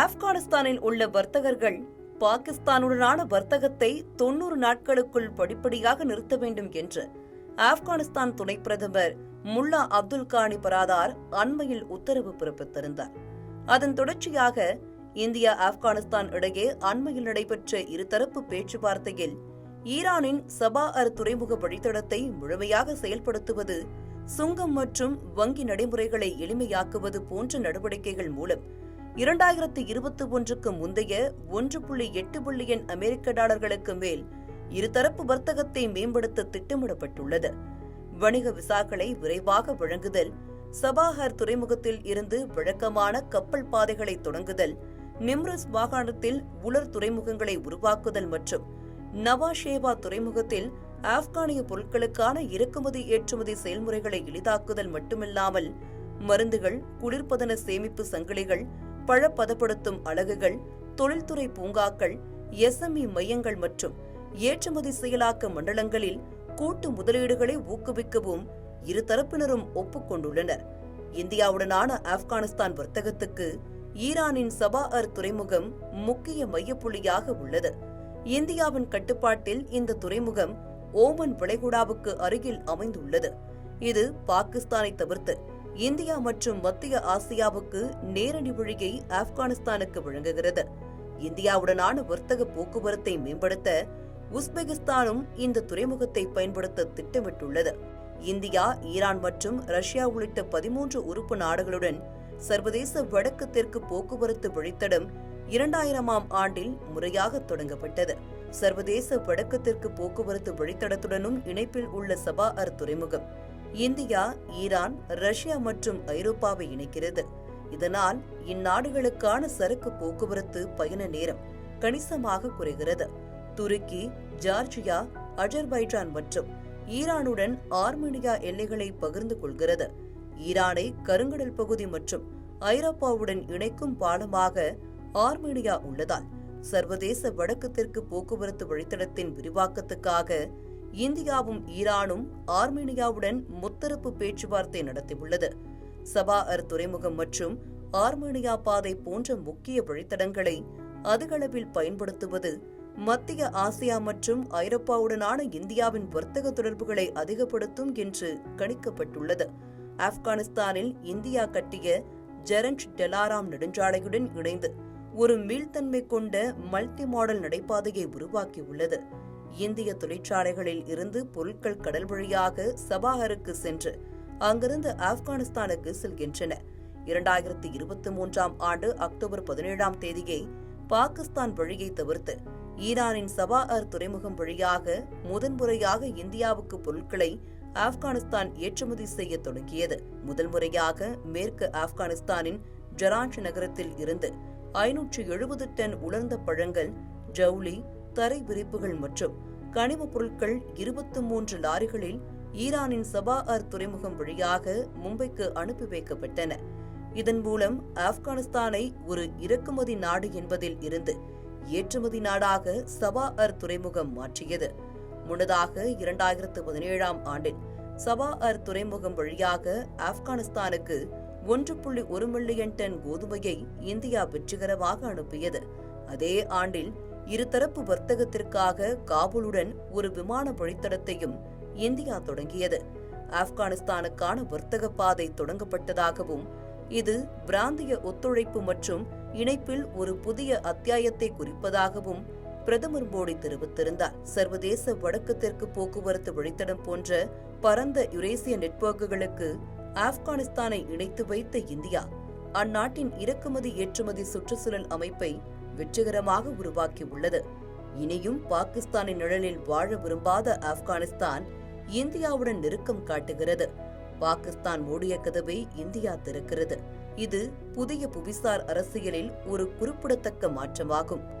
ஆப்கானிஸ்தானில் உள்ள வர்த்தகர்கள் பாகிஸ்தானுடனான வர்த்தகத்தை தொன்னூறு நாட்களுக்குள் படிப்படியாக நிறுத்த வேண்டும் என்று ஆப்கானிஸ்தான் துணை பிரதமர் முல்லா அப்துல் கானி பராதார் அண்மையில் உத்தரவு பிறப்பித்திருந்தார். அதன் தொடர்ச்சியாக இந்தியா ஆப்கானிஸ்தான் இடையே அண்மையில் நடைபெற்ற இருதரப்பு பேச்சுவார்த்தையில் ஈரானின் சபா அர் துறைமுக வழித்தடத்தை முழுமையாக செயல்படுத்துவது சுங்கம் மற்றும் வங்கி நடைமுறைகளை எளிமையாக்குவது போன்ற நடவடிக்கைகள் மூலம் இரண்டாயிரத்து இருபத்தி ஒன்றுக்கு முந்தைய ஒன்று புள்ளி எட்டு பில்லியன் அமெரிக்க டாலர்களுக்கு மேல் இருதரப்பு வர்த்தகத்தை மேம்படுத்த திட்டமிடப்பட்டுள்ளது. வணிக விசாக்களை விரைவாக வழங்குதல் சபாஹர் துறைமுகத்தில் இருந்து வழக்கமான கப்பல் பாதைகளை தொடங்குதல் நிம்ரஸ் மாகாணத்தில் உலர் துறைமுகங்களை உருவாக்குதல் மற்றும் நவாஷேவா துறைமுகத்தில் ஆப்கானிய பொருட்களுக்கான இறக்குமதி ஏற்றுமதி செயல்முறைகளை எளிதாக்குதல் மட்டுமில்லாமல் மருந்துகள் குளிர்பதன சேமிப்பு சங்கிலிகள் பழப்பதப்படுத்தும் அலகுகள் தொழில்துறை பூங்காக்கள் எஸ்எம்இ மையங்கள் மற்றும் ஏற்றுமதி செயலாக்க மண்டலங்களில் கூட்டு முதலீடுகளை ஊக்குவிக்கவும் இருதரப்பினரும் ஒப்புக்கொண்டுள்ளனர். இந்தியாவுடனான ஆப்கானிஸ்தான் வர்த்தகத்துக்கு ஈரானின் சபா அர் துறைமுகம் முக்கிய மையப்புள்ளியாக உள்ளது. இந்தியாவின் கட்டுப்பாட்டில் இந்த துறைமுகம் ஓமன் வளைகுடாவுக்கு அருகில் அமைந்துள்ளது. இது பாகிஸ்தானை தவிர்த்து இந்தியா மற்றும் மத்திய ஆசியாவுக்கு நேரடி வழியை ஆப்கானிஸ்தானுக்கு வழங்குகிறது. இந்தியாவுடனான வர்த்தக போக்குவரத்தை மேம்படுத்த உஸ்பெகிஸ்தானும் இந்த துறைமுகத்தை பயன்படுத்த திட்டமிட்டுள்ளது. இந்தியா ஈரான் மற்றும் ரஷ்யா உள்ளிட்ட பதிமூன்று உறுப்பு நாடுகளுடன் சர்வதேச வடக்கு தெற்கு போக்குவரத்து வழித்தடம் இரண்டாயிரமாம் ஆண்டில் முறையாக தொடங்கப்பட்டது. சர்வதேச வடக்கு தெற்கு போக்குவரத்து வழித்தடத்துடனும் இணைப்பில் உள்ள சபா அர் துறைமுகம். இந்தியா ஈரான் ரஷ்யா மற்றும் ஐரோப்பாவை இணைக்கிறது. இதனால் இந்நாடுகளுக்கான சரக்கு போக்குவரத்து பயண நேரம் கணிசமாக குறைகிறது. துருக்கி ஜார்ஜியா அஜர்பைஜான் மற்றும் ஈரானுடன் ஆர்மேனியா எல்லைகளை பகிர்ந்து கொள்கிறது. ஈரானை கருங்கடல் பகுதி மற்றும் ஐரோப்பாவுடன் இணைக்கும் பாலமாக ஆர்மேனியா உள்ளதால் சர்வதேச வடக்கு தெற்கு போக்குவரத்து வழித்தடத்தின் விரிவாக்கத்துக்காக இந்தியாவும் ஈரானும் ஆர்மேனியாவுடன் முத்தரப்பு பேச்சுவார்த்தை நடத்தியுள்ளது. சபா அர் துறைமுகம் மற்றும் ஆர்மேனியா பாதை போன்ற முக்கிய வழித்தடங்களை அதிகளவில் பயன்படுத்துவது மத்திய ஆசியா மற்றும் ஐரோப்பாவுடனான இந்தியாவின் வர்த்தக தொடர்புகளை அதிகப்படுத்தும் என்று கணிக்கப்பட்டுள்ளது. ஆப்கானிஸ்தானில் இந்தியா கட்டிய ஜெரஞ்ச் டெலாராம் நெடுஞ்சாலையுடன் இணைந்து ஒரு மீள்தன்மை கொண்ட மல்டி மாடல் நடைபாதையை உருவாக்கியுள்ளது. இந்திய தொழிற்சாலைகளில் இருந்து பொருட்கள் கடல் வழியாக சபாஹருக்கு சென்று அங்கிருந்து ஆப்கானிஸ்தானுக்கு செல்கின்றன. இரண்டாயிரத்தி இருபத்தி மூன்றாம் ஆண்டு அக்டோபர் பதினேழாம் தேதியை பாகிஸ்தான் வழியை தவிர்த்து ஈரானின் சபாஹர் துறைமுகம் வழியாக முதன்முறையாக இந்தியாவுக்கு பொருட்களை ஆப்கானிஸ்தான் ஏற்றுமதி செய்ய தொடங்கியது. முதல் முறையாக மேற்கு ஆப்கானிஸ்தானின் ஜராஞ்ச் நகரத்தில் இருந்து ஐநூற்று எழுபது டன் உலர்ந்த பழங்கள் ஜவுளி தரை விரிப்புகள் மற்றும் கனிமப் பொருட்கள் இருபத்தி மூன்று லாரிகளில் ஈரானின் சபா அர் துறைமுகம் வழியாக மும்பைக்கு அனுப்பி வைக்கப்பட்டன. இதன் மூலம் ஆப்கானிஸ்தானை ஒரு இறக்குமதி நாடு என்பதில் இருந்து ஏற்றுமதி நாடாக சபா அர் துறைமுகம் மாற்றியது. முன்னதாக இரண்டாயிரத்து பதினேழாம் ஆண்டில் சபா அர் துறைமுகம் வழியாக ஆப்கானிஸ்தானுக்கு ஒன்று புள்ளி ஒரு மில்லியன் டன் கோதுமையை இந்தியா வெற்றிகரமாக அனுப்பியது. அதே ஆண்டில் இருதரப்பு வர்த்தகத்திற்காக காபூலுடன் ஒரு விமான வழித்தடத்தையும் இந்தியா தொடங்கியது. ஆப்கானிஸ்தானுக்கான வர்த்தக பாதை தொடங்கப்பட்டதாகவும் இது பிராந்திய ஒத்துழைப்பு மற்றும் இணைப்பில் ஒரு புதிய அத்தியாயத்தை குறிப்பதாகவும் பிரதமர் மோடி தெரிவித்திருந்தார். சர்வதேச வடக்கு தெற்கு போக்குவரத்து வழித்தடம் போன்ற பரந்த யுரேசிய நெட்வொர்க்குகளுக்கு ஆப்கானிஸ்தானை இணைத்து வைத்த இந்தியா அந்நாட்டின் இறக்குமதி ஏற்றுமதி சுற்றுச்சூழல் அமைப்பை வெற்றிகரமாக உருவாக்கியுள்ளது. இனியும் பாகிஸ்தானின் நிழலில் வாழ விரும்பாத ஆப்கானிஸ்தான் இந்தியாவுடன் நெருக்கம் காட்டுகிறது. பாகிஸ்தான் மூடிய கதவை இந்தியா திறக்கிறது. இது புதிய புவிசார் அரசியலில் ஒரு குறிப்பிடத்தக்க மாற்றமாகும்.